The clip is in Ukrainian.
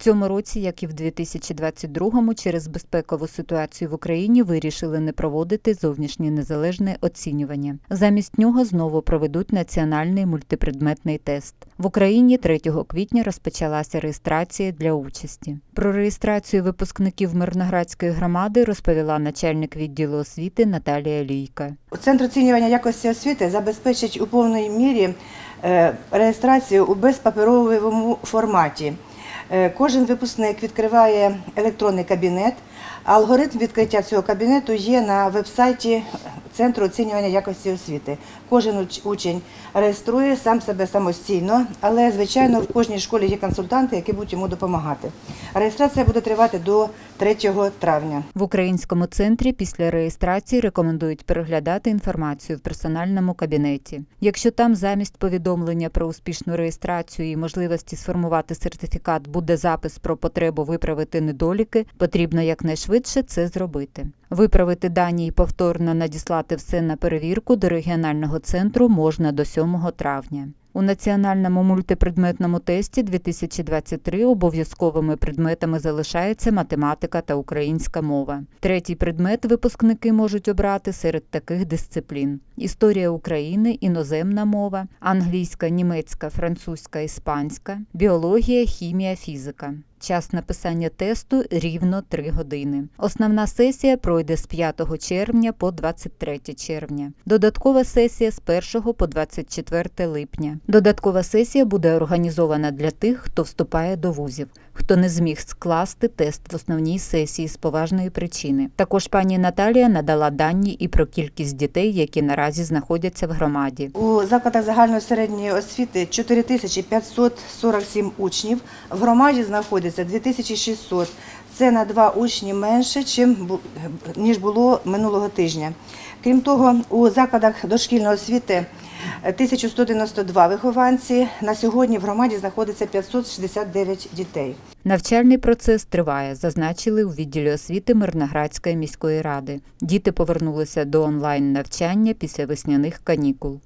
цьому році, як і в 2022-му, через безпекову ситуацію в Україні вирішили не проводити зовнішнє незалежне оцінювання. Замість нього знову проведуть національний мультипредметний тест. В Україні 3 квітня розпочалася реєстрація для участі. Про реєстрацію випускників Мирноградської громади розповіла начальник відділу освіти Наталія Лійка. Центр оцінювання якості освіти забезпечить у повній мірі е, реєстрацію у безпаперовому форматі. Е, Кожен випускник відкриває електронний кабінет. Алгоритм відкриття цього кабінету є на веб-сайті Центру оцінювання якості освіти. Кожен учень реєструє сам себе самостійно, але звичайно в кожній школі є консультанти, які будуть йому допомагати. Реєстрація буде тривати до 3 травня. В українському центрі після реєстрації рекомендують переглядати інформацію в персональному кабінеті. Якщо там замість повідомлення про успішну реєстрацію і можливості сформувати сертифікат буде запис про потребу виправити недоліки, потрібно якнайшвидше це зробити. Виправити дані і повторно надіслати все на перевірку до регіонального центру можна до 7 травня. У національному мультипредметному тесті 2023 обов'язковими предметами залишається математика та українська мова. Третій предмет випускники можуть обрати серед таких дисциплін: історія України, іноземна мова, англійська, німецька, французька, іспанська, біологія, хімія, фізика. Час написання тесту рівно 3 години. Основна сесія пройде з 5 червня по 23 червня. Додаткова сесія з 1 по 24 липня. Додаткова сесія буде організована для тих, хто вступає до вузів, хто не зміг скласти тест в основній сесії з поважної причини. Також пані Наталія надала дані і про кількість дітей, які наразі знаходяться в громаді. У закладах загальної середньої освіти 4547 учнів. В громаді знаходиться 2600. Це на два учні менше, чим ніж було минулого тижня. Крім того, у закладах дошкільної освіти 1192 вихованці. На сьогодні в громаді знаходиться 569 дітей. Навчальний процес триває, зазначили у відділі освіти Мирноградської міської ради. Діти повернулися до онлайн навчання після весняних канікул.